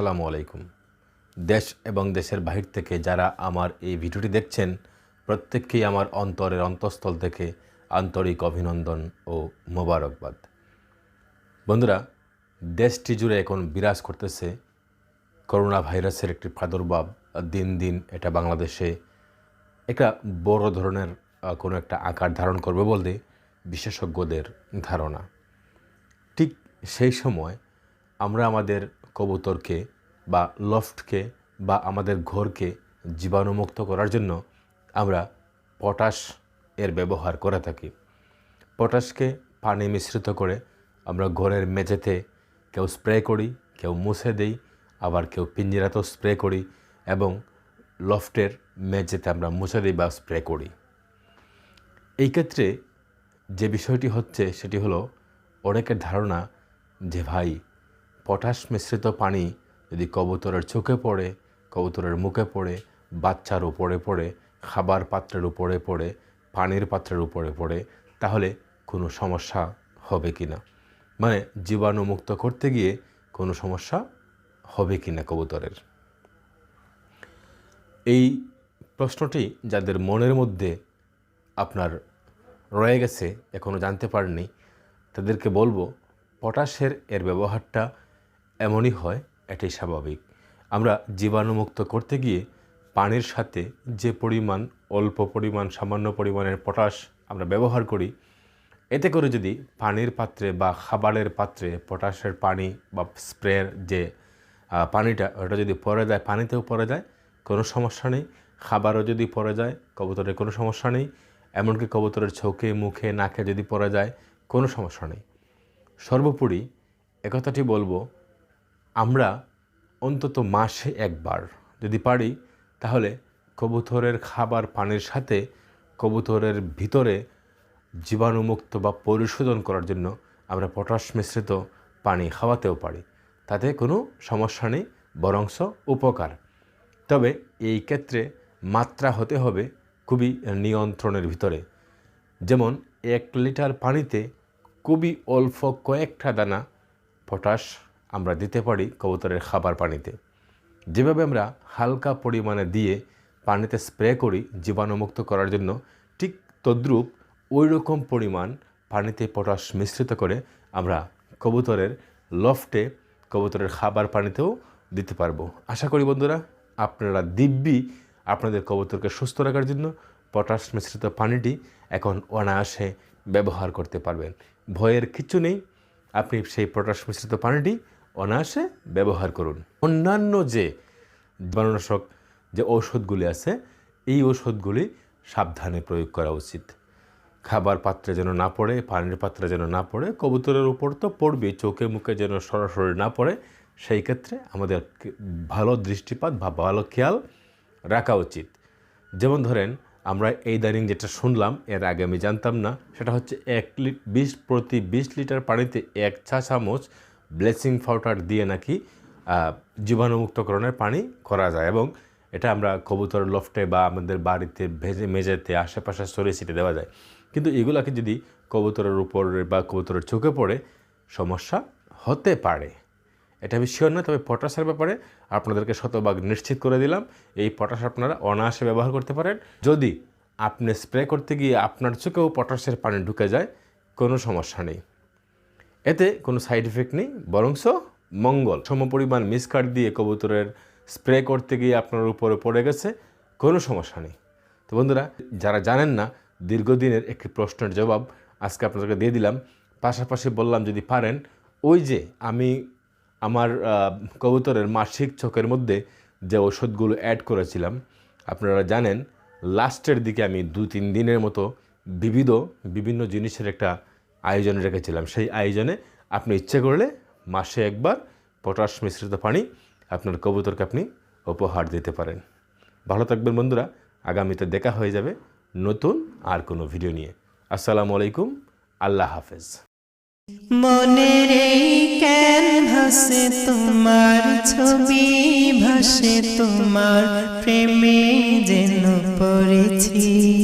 আসসালামু আলাইকুম। দেশ এবং দেশের বাহির থেকে যারা আমার এই ভিডিওটি দেখছেন, প্রত্যেককেই আমার অন্তরের অন্তঃস্থল থেকে আন্তরিক অভিনন্দন ও মোবারকবাদ। বন্ধুরা, দেশটি জুড়ে এখন বিরাজ করতেছে করোনা ভাইরাসের একটি প্রাদুর্ভাব। দিন দিন এটা বাংলাদেশে একটা বড় ধরনের কোনো একটা আকার ধারণ করবে বলতে বিশেষজ্ঞদের ধারণা। ঠিক সেই সময় আমরা আমাদের কবুতরকে বা লফটকে বা আমাদের ঘরকে জীবাণুমুক্ত করার জন্য আমরা পটাশ এর ব্যবহার করে থাকি। পটাশকে পানি মিশ্রিত করে আমরা ঘরের মেঝেতে কেউ স্প্রে করি, কেউ মুছে দেই, আবার কেউ পিঞ্জিরাতেও স্প্রে করি এবং লফটের মেঝেতে আমরা মুছে দিই বা স্প্রে করি। এই ক্ষেত্রে যে বিষয়টি হচ্ছে সেটি হলো অনেকের ধারণা যে ভাই পটাশ মিশ্রিত পানি যদি কবুতরের চোখে পড়ে, কবুতরের মুখে পড়ে, বাচ্চার উপরে পড়ে, খাবার পাত্রের উপরে পড়ে, পানির পাত্রের উপরে পড়ে, তাহলে কোনো সমস্যা হবে কি না? মানে জীবাণুমুক্ত করতে গিয়ে কোনো সমস্যা হবে কি না কবুতরের? এই প্রশ্নটি যাদের মনের মধ্যে আপনার রয়ে গেছে এখনও জানতে পারেননি, তাদেরকে বলব পটাশের এর ব্যবহারটা এমনই হয়, এটাই স্বাভাবিক। আমরা জীবাণুমুক্ত করতে গিয়ে পানির সাথে যে পরিমাণ, অল্প পরিমাণ, সামান্য পরিমাণের পটাশ আমরা ব্যবহার করি, এতে করে যদি পানির পাত্রে বা খাবারের পাত্রে পটাশের পানি বা স্প্রের যে পানিটা, ওটা যদি পড়ে যায়, পানিতেও পড়ে যায়, কোনো সমস্যা নেই। খাবারও যদি পড়ে যায়, কবুতরের কোনো সমস্যা নেই। এমনকি কবুতরের চোখে, মুখে, নাকে যদি পড়ে যায়, কোনো সমস্যা নেই। সর্বোপরি একথাটি বলব আমরা অন্তত মাসে একবার, যদি পারি, তাহলে কবুতরের খাবার পানির সাথে কবুতরের ভিতরে জীবাণুমুক্ত বা পরিশোধন করার জন্য আমরা পটাশ মিশ্রিত পানি খাওয়াতেও পারি। তাতে কোনো সমস্যা নেই বরংশ উপকার। তবে এই ক্ষেত্রে মাত্রা হতে হবে খুবই নিয়ন্ত্রণের ভিতরে। যেমন এক লিটার পানিতে খুবই অল্প কয়েকটা দানা পটাশ আমরা দিতে পারি কবুতরের খাবার পানিতে। যেভাবে আমরা হালকা পরিমাণে দিয়ে পানিতে স্প্রে করি জীবাণুমুক্ত করার জন্য, ঠিক তদ্রূপ ওই রকম পরিমাণ পানিতে পটাশ মিশ্রিত করে আমরা কবুতরের লফটে কবুতরের খাবার পানিতেও দিতে পারব। আশা করি বন্ধুরা, আপনারা দিব্যি আপনাদের কবুতরকে সুস্থ রাখার জন্য পটাশ মিশ্রিত পানিটি এখন অনায়াসে ব্যবহার করতে পারবেন। ভয়ের কিছু নেই, আপনি সেই পটাশ মিশ্রিত পানিটি অনায়াসে ব্যবহার করুন। অন্যান্য যে জীবাণুনাশক যে ঔষধগুলি আছে, এই ঔষধগুলি সাবধানে প্রয়োগ করা উচিত। খাবার পাত্রে যেন না পড়ে, পানির পাত্রে যেন না পড়ে, কবুতরের উপর তো পড়বে, চোখে মুখে যেন সরাসরি না পড়ে, সেই ক্ষেত্রে আমাদের ভালো দৃষ্টিপাত বা ভালো খেয়াল রাখা উচিত। যেমন ধরেন, আমরা এই দানিং যেটা শুনলাম, এর আগে আমি জানতাম না, সেটা হচ্ছে এক লি, বিশ, প্রতি বিশ লিটার পানিতে এক চা চামচ ব্লেচিং পাউডার দিয়ে নাকি জীবাণুমুক্তকরণের পানি করা যায় এবং এটা আমরা কবুতর লফটে বা আমাদের বাড়িতে ভেজে মেঝেতে, আশেপাশে সরিয়ে ছিটে দেওয়া যায়। কিন্তু এগুলাকে যদি কবুতরের উপরে বা কবুতরের চোখে পড়ে, সমস্যা হতে পারে। এটা আমি শিওর না তবে পটাশের ব্যাপারে আপনাদেরকে শতভাগ নিশ্চিত করে দিলাম। এই পটাশ আপনারা অনায়াসে ব্যবহার করতে পারেন। যদি আপনি স্প্রে করতে গিয়ে আপনার চোখেও পটাশের পানি ঢুকে যায়, কোনো সমস্যা নেই। এতে কোনো সাইড এফেক্ট নেই, বরংস মঙ্গল। সমপরিমাণ মিসকাট দিয়ে কবুতরের স্প্রে করতে গিয়ে আপনার উপরে পড়ে গেছে, কোনো সমস্যা নেই। তো বন্ধুরা, যারা জানেন না, দীর্ঘদিনের একটি প্রশ্নের জবাব আজকে আপনাদেরকে দিয়ে দিলাম। পাশাপাশি বললাম, যদি পারেন, ওই যে আমি আমার কবুতরের মাসিক চোখের মধ্যে যে ওষুধগুলো অ্যাড করেছিলাম, আপনারা জানেন লাস্টের দিকে আমি দু তিন দিনের মতো বিবিধ, বিভিন্ন জিনিসের একটা আয়োজন রেখেছিলাম। সেই আয়োজনে আপনি ইচ্ছে করলে মাসে একবার পটাশ মিশ্রিত পানি আপনার কবুতরকে আপনি উপহার দিতে পারেন। ভালো থাকবেন বন্ধুরা, আগামীতে দেখা হয়ে যাবে নতুন আর কোনো ভিডিও নিয়ে। আসসালামু আলাইকুম, আল্লাহ হাফেজ। মনের এই ক্যানভাসে তোমার ছবি ভাসে, তোমার প্রেমে যেন পড়েছি।